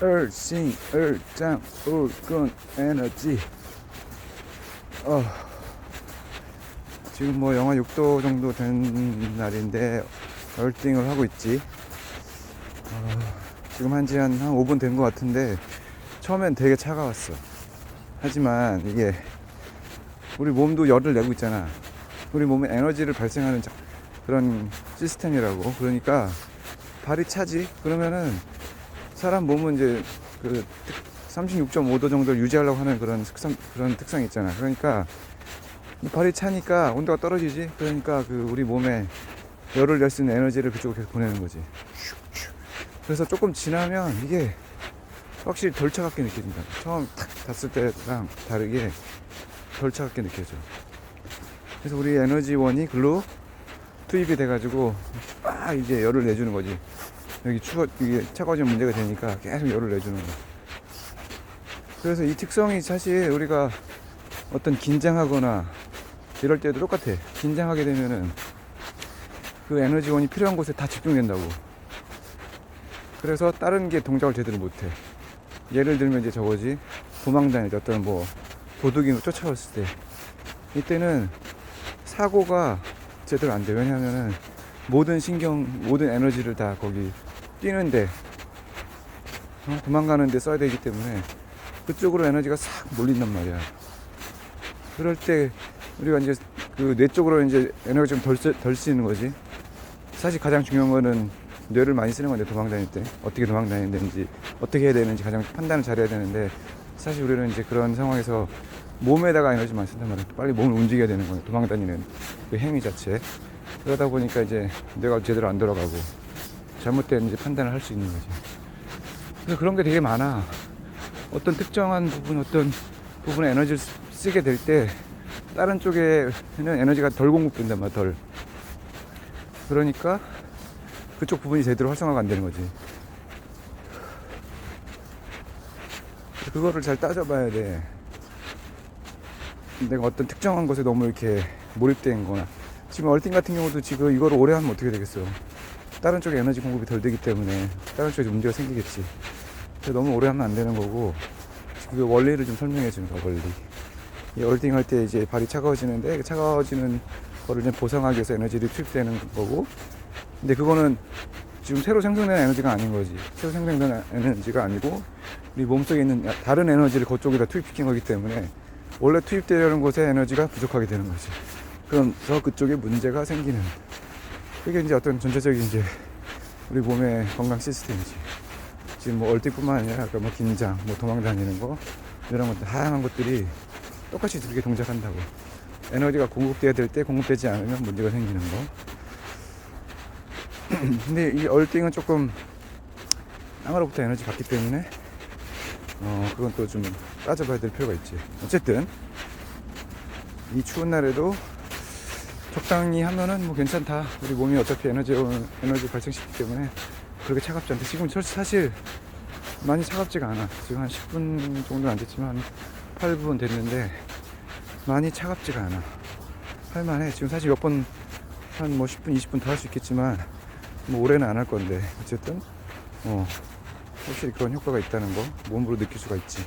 얼싱 얼짱 울끈 에너지. 어 지금 뭐 영하 6도 정도 된 날인데 얼띵을 하고 있지. 어, 지금 한지 한, 한 5분 된 것 같은데 처음엔 되게 차가웠어. 하지만 이게 우리 몸도 열을 내고 있잖아. 우리 몸에 에너지를 발생하는 자- 그런 시스템이라고. 그러니까 발이 차지. 그러면은 사람 몸은 이제 그 36.5도 정도를 유지하려고 하는 그런 특성 그런 특성이 있잖아. 그러니까 이 발이 차니까 온도가 떨어지지. 그러니까 그 우리 몸에 열을 낼 수 있는 에너지를 그쪽으로 계속 보내는 거지. 그래서 조금 지나면 이게 확실히 덜 차갑게 느껴진다. 처음 탁 닿았을 때랑 다르게 덜 차갑게 느껴져. 그래서 우리 에너지원이 글로 투입이 돼가지고 막 이제 열을 내주는 거지. 여기 추워 이게 차가워지면 문제가 되니까 계속 열을 내주는 거. 그래서 이 특성이 사실 우리가 어떤 긴장하거나 이럴 때도 똑같아. 긴장하게 되면은 그 에너지원이 필요한 곳에 다 집중된다고. 그래서 다른 게 동작을 제대로 못해. 예를 들면 이제 저거지 도망 다닐 때 어떤 뭐 도둑이 쫓아왔을 때 이때는 사고가 제대로 안 돼. 왜냐면은 모든 신경, 모든 에너지를 다 거기 뛰는데 어, 도망가는데 써야 되기 때문에 그쪽으로 에너지가 싹 몰린단 말이야. 그럴 때 우리가 이제 그 뇌 쪽으로 이제 에너지 좀덜 덜 쓰이는 거지. 사실 가장 중요한 거는 뇌를 많이 쓰는 건데 도망 다닐 때 어떻게 도망 다니는 되는지 어떻게 해야 되는지 가장 판단을 잘해야 되는데 사실 우리는 이제 그런 상황에서 몸에다가 에너지만 쓴단 말이야. 빨리 몸을 움직여야 되는 거예요. 도망 다니는 그 행위 자체. 그러다 보니까 이제 뇌가 제대로 안 돌아가고 이제 판단을 할 수 있는 거지. 그래서 그런 게 되게 많아. 어떤 특정한 부분, 어떤 부분에 에너지를 쓰- 쓰게 될 때 다른 쪽에는 에너지가 덜 공급된단 말이야, 덜. 그러니까 그쪽 부분이 제대로 활성화가 안 되는 거지. 그거를 잘 따져봐야 돼. 내가 어떤 특정한 것에 너무 이렇게 몰입된 거나 지금 얼띵 같은 경우도 지금 이거를 오래 하면 어떻게 되겠어 다른 쪽에 에너지 공급이 덜 되기 때문에 다른 쪽에 문제가 생기겠지 너무 오래 하면 안 되는 거고 그 원리를 좀 설명해 주는 거 원리 이 얼띵 할때 이제 발이 차가워지는데 그 차가워지는 거를 이제 보상하기 위해서 에너지를 투입되는 거고 근데 그거는 지금 새로 생성되는 에너지가 아닌 거지 새로 생성되는 에너지가 아니고 우리 몸속에 있는 다른 에너지를 그쪽에다 투입시킨 거기 때문에 원래 투입되려는 곳에 에너지가 부족하게 되는 거지. 그래서 그쪽에 문제가 생기는. 그게 이제 어떤 전체적인 이제 우리 몸의 건강 시스템이지. 지금 뭐 얼띠뿐만 아니라 아까 뭐 긴장, 뭐 도망 다니는 거 이런 것들 다양한 것들이 똑같이 그렇게 동작한다고. 에너지가 공급돼야 될 때 공급되지 않으면 문제가 생기는 거. 근데 이 얼띵은 조금 땅으로부터 에너지 받기 때문에 어 그건 또 좀 따져봐야 될 필요가 있지. 어쨌든 이 추운 날에도 적당히 하면은 뭐 괜찮다. 우리 몸이 어차피 에너지 에너지 발생시키기 때문에 그렇게 차갑지 않다. 지금 사- 사실 많이 차갑지가 않아. 지금 한 10분 정도는 안 됐지만 한 8분 됐는데 많이 차갑지가 않아. 할만해. 지금 사실 몇 번 한 뭐 10분, 20분 더 할 수 있겠지만 뭐 오래는 안 할 건데 어쨌든 어 확실히 그런 효과가 있다는 거 몸으로 느낄 수가 있지.